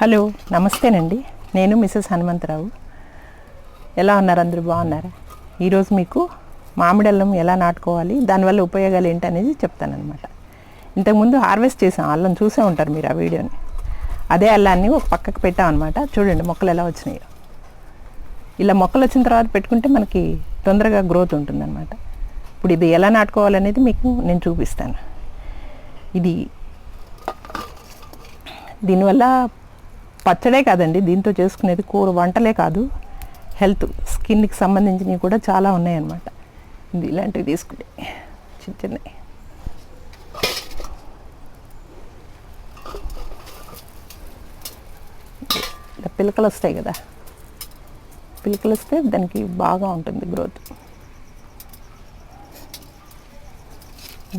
Hello నమస్తేనండి. నేను Mrs Hanumantharao. ఎలా ఉన్నారు అందరూ? బాగున్నారా? ఈరోజు మీకు మామిడి అల్లం ఎలా నాటుకోవాలి దానివల్ల ఉపయోగాలు ఏంటి అనేది చెప్తానమాట ఇంతకుముందు హార్వెస్ట్ చేసాం అల్లం చూసే ఉంటారు మీరు ఆ వీడియోని. అదే అల్లాన్ని ఒక పక్కకు పెట్టామన్నమాట. చూడండి మొక్కలు ఎలా వచ్చినాయో. ఇలా మొక్కలు వచ్చిన తర్వాత పెట్టుకుంటే మనకి తొందరగా గ్రోత్ ఉంటుందన్నమాట. ఇప్పుడు ఇది ఎలా నాటుకోవాలనేది మీకు నేను చూపిస్తాను. ఇది దీనివల్ల పచ్చడే కాదండి. దీంతో చేసుకునేది కూర వంటలే కాదు. హెల్త్ స్కిన్కి సంబంధించినవి కూడా చాలా ఉన్నాయన్నమాట. ఇది ఇలాంటివి తీసుకునే చిన్న చిన్నవి. ఇలా పిలకలు వస్తాయి కదా. పిలకలు వస్తే దానికి బాగా ఉంటుంది గ్రోత్.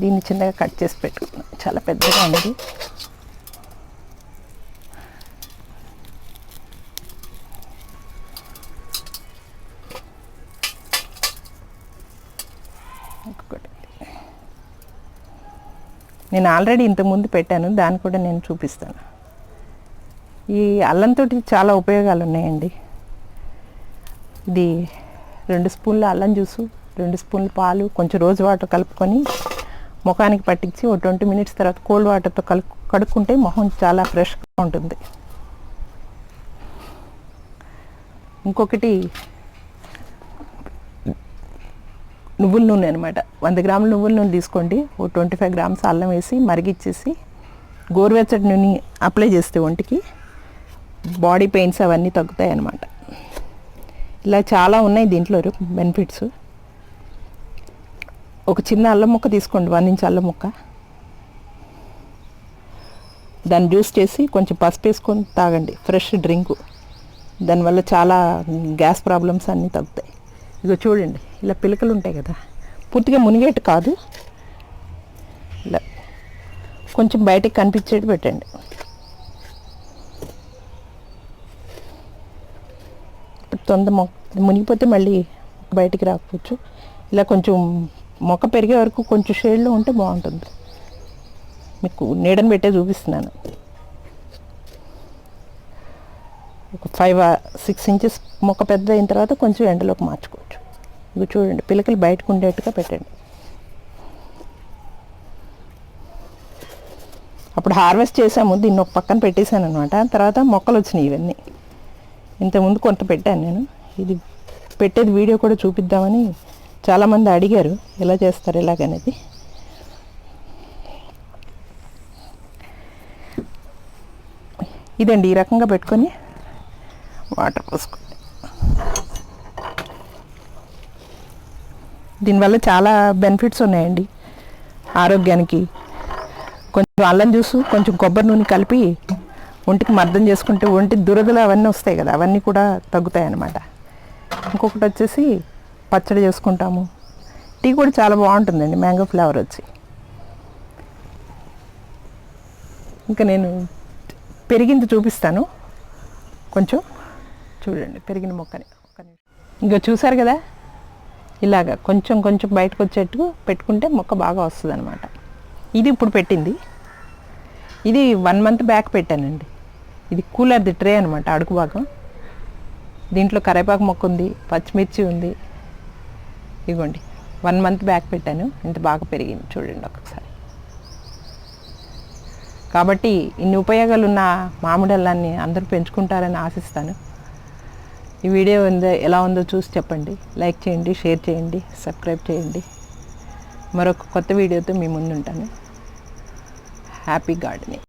దీన్ని చిన్నగా కట్ చేసి పెట్టుకున్నాను చాలా పెద్దగా ఉంది ఇంకొకటి నేను ఆల్రెడీ ఇంతకుముందు పెట్టాను దాన్ని కూడా నేను చూపిస్తాను. ఈ అల్లంతో చాలా ఉపయోగాలు ఉన్నాయండి. ఇది రెండు స్పూన్ల అల్లం జ్యూసు రెండు స్పూన్ల పాలు కొంచెం రోజు వాటర్ కలుపుకొని ముఖానికి పట్టించి ఒక ట్వంటీ మినిట్స్ తర్వాత కోల్డ్ వాటర్తో కలు కడుక్కుంటే మొహం చాలా ఫ్రెష్గా ఉంటుంది. ఇంకొకటి నువ్వుల నూనె అనమాట వంద గ్రాముల నువ్వుల నూనె తీసుకోండి. ఓ ట్వంటీ ఫైవ్ గ్రామ్స్ అల్లం వేసి మరిగిచ్చేసి గోరువెచ్చటి నూనె అప్లై చేస్తే ఒంటికి బాడీ పెయిన్స్ అవన్నీ తగ్గుతాయి అన్నమాట. ఇలా చాలా ఉన్నాయి దీంట్లో బెనిఫిట్స్. ఒక చిన్న అల్లం ముక్క తీసుకోండి. వన్ ఇంచ్ అల్లం ముక్క. దాన్ని జ్యూస్ చేసి కొంచెం పసుపు వేసుకొని తాగండి. Fresh drink. దానివల్ల చాలా గ్యాస్ ప్రాబ్లమ్స్ అన్నీ తగ్గుతాయి. ఇదిగో చూడండి ఇలా పిలకలు ఉంటాయి కదా. పూర్తిగా మునిగేటు కాదు. ఇలా కొంచెం బయటకు కనిపించేది పెట్టండి. ఇప్పుడు తొందర మొక్క మునిగిపోతే మళ్ళీ బయటికి రాకపోవచ్చు. ఇలా కొంచెం మొక్క పెరిగే వరకు కొంచెం షేడ్లో ఉంటే బాగుంటుంది. మీకు నీడని పెట్టే చూపిస్తున్నాను. ఒక ఫైవ్ సిక్స్ ఇంచెస్ మొక్క పెద్ద అయిన తర్వాత కొంచెం ఎండలోకి మార్చుకో ఇవి చూడండి పిల్లకలు బయటకు ఉండేట్టుగా పెట్టండి. అప్పుడు హార్వెస్ట్ చేసాము దీన్ని ఒక పక్కన పెట్టేశాను అనమాట తర్వాత మొక్కలు వచ్చినాయి ఇవన్నీ. ఇంతకుముందు కొంత పెట్టాను నేను. ఇది పెట్టేది వీడియో కూడా చూపిద్దామని చాలామంది అడిగారు ఎలా చేస్తారు ఎలాగనేది. ఇదండి ఈ రకంగా పెట్టుకొని వాటర్ పోసుకోండి దీనివల్ల చాలా బెనిఫిట్స్ ఉన్నాయండి. ఆరోగ్యానికి. కొంచెం అల్లం జ్యూసు కొంచెం కొబ్బరి నూనె కలిపి ఒంటికి మర్దం చేసుకుంటే ఒంటి దురదలు అవన్నీ వస్తాయి కదా అవన్నీ కూడా తగ్గుతాయి అన్నమాట ఇంకొకటి వచ్చేసి పచ్చడి చేసుకుంటాము. టీ కూడా చాలా బాగుంటుందండి మ్యాంగో ఫ్లేవర్ వచ్చి. ఇంకా నేను పెరిగింది చూపిస్తాను. కొంచెం చూడండి పెరిగిన మొక్కని. ఇంకా చూసారు కదా? ఇలాగ కొంచెం కొంచెం బయటకు వచ్చేట్టు పెట్టుకుంటే మొక్క బాగా వస్తుంది అనమాట ఇది ఇప్పుడు పెట్టింది. ఇది వన్ మంత్ బ్యాక్ పెట్టానండి. ఇది కూలర్ది ట్రే అనమాట అడుగు భాగం. దీంట్లో కరేపాకు మొక్క ఉంది పచ్చిమిర్చి ఉంది. ఇగోండి వన్ మంత్ బ్యాక్ పెట్టాను. ఇంత బాగా పెరిగింది. చూడండి ఒకసారి కాబట్టి ఇన్ని ఉపయోగాలు ఉన్న అందరూ పెంచుకుంటారని ఆశిస్తాను. ఈ వీడియో ఉందో? ఎలా ఉందో చూసి చెప్పండి. లైక్ చేయండి షేర్ చేయండి సబ్స్క్రైబ్ చేయండి. మరొక కొత్త వీడియోతో మీ ముందు ఉంటాను హ్యాపీ గార్డెనింగ్